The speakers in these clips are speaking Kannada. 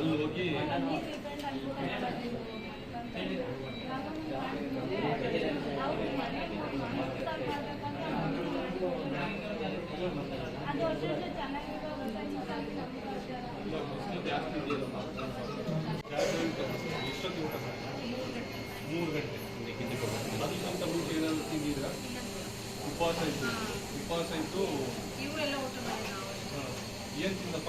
ಅಲ್ಲಿ ಹೋಗಿ ಜಾಸ್ತಿ ಊಟ? ಮೂರು ಗಂಟೆ ಅದಕ್ಕಿಂತ ಮುಂಚೆ ಏನಾದ್ರು ತಿಂದಿದ್ರ ಉಪವಾಸ ಇತ್ತು ಉಪವಾಸ ಇತ್ತು ಊಟ. ಏನ್ ತಿಂದಪ್ಪ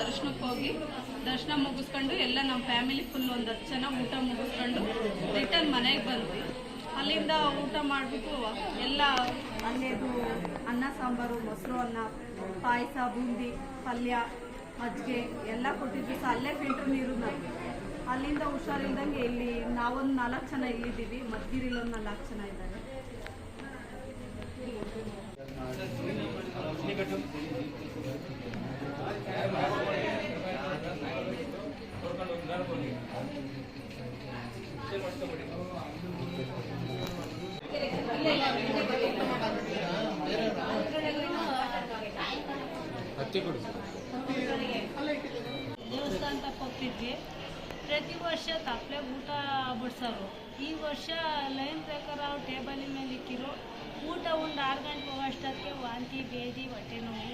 ದರ್ಶನಕ್ಕೆ ಹೋಗಿ ದರ್ಶನ ಮುಗಿಸ್ಕೊಂಡು ಎಲ್ಲ ನಮ್ಮ ಫ್ಯಾಮಿಲಿ ಫುಲ್ ಒಂದು ಹತ್ತು ಜನ ಊಟ ಮುಗಿಸ್ಕೊಂಡು ರಿಟರ್ನ್ ಮನೆಗೆ ಬಂದ್ವಿ. ಅಲ್ಲಿಂದ ಊಟ ಮಾಡಿಬಿಟ್ಟು ಎಲ್ಲ ಅಲ್ಲೇದು ಅನ್ನ, ಸಾಂಬಾರು, ಮೊಸರು, ಅನ್ನ, ಪಾಯಸ, ಬೂಂದಿ, ಪಲ್ಯ, ಮಜ್ಜಿಗೆ ಎಲ್ಲ ಕೊಟ್ಟಿದ್ವಿ. ಸಹ ಅಲ್ಲೇ ಫಿಲ್ಟರ್ ನೀರು ನಾವು. ಅಲ್ಲಿಂದ ಹುಷಾರಿಲ್ದಂಗೆ ಇಲ್ಲಿ ನಾವೊಂದು ನಾಲ್ಕು ಜನ ಇಲ್ಲಿದ್ದೀವಿ. ಮದ್ಗಿರಿಲಿ ಒಂದು ನಾಲ್ಕು ಜನ ಇದ್ದಾರೆ. ದೇವಸ್ಥಾನಕ್ಕೆ ಹೋಗ್ತಿದ್ವಿ. ಪ್ರತಿ ವರ್ಷ ತಪ್ಪಲೆ ಊಟ ಬಿಡ್ಸೋರು. ಈ ವರ್ಷ ಲೈನ್ ಪ್ರಕಾರ ಅವ್ರು ಟೇಬಲಿನ ಮೇಲೆ ಇಕ್ಕಿರು ಊಟ ಒಂದು ಆರು ಗಂಟೆ ಹೋಗೋಷ್ಟಕ್ಕೆ ವಾಂತಿ, ಬೇದಿ, ಹೊಟ್ಟೆ ನೋವು.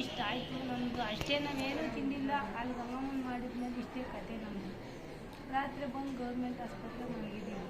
ಇಷ್ಟ ಆಯಿತು ನಮ್ಮದು ಅಷ್ಟೇ ನಾವೇನೂ ತಿಂದಿಲ್ಲ. ಅಲ್ಲಿ ಗಂಗಮ್ಮನ ಮಾಡಿದ್ಮೇಲೆ ಇಷ್ಟೇ ಕತೆ ನಮ್ಮದು ರಾತ್ರಿ ಬಂದು ಗೌರ್ಮೆಂಟ್ ಆಸ್ಪತ್ರೆ ಮಲಗಿದ್ದೀವಿ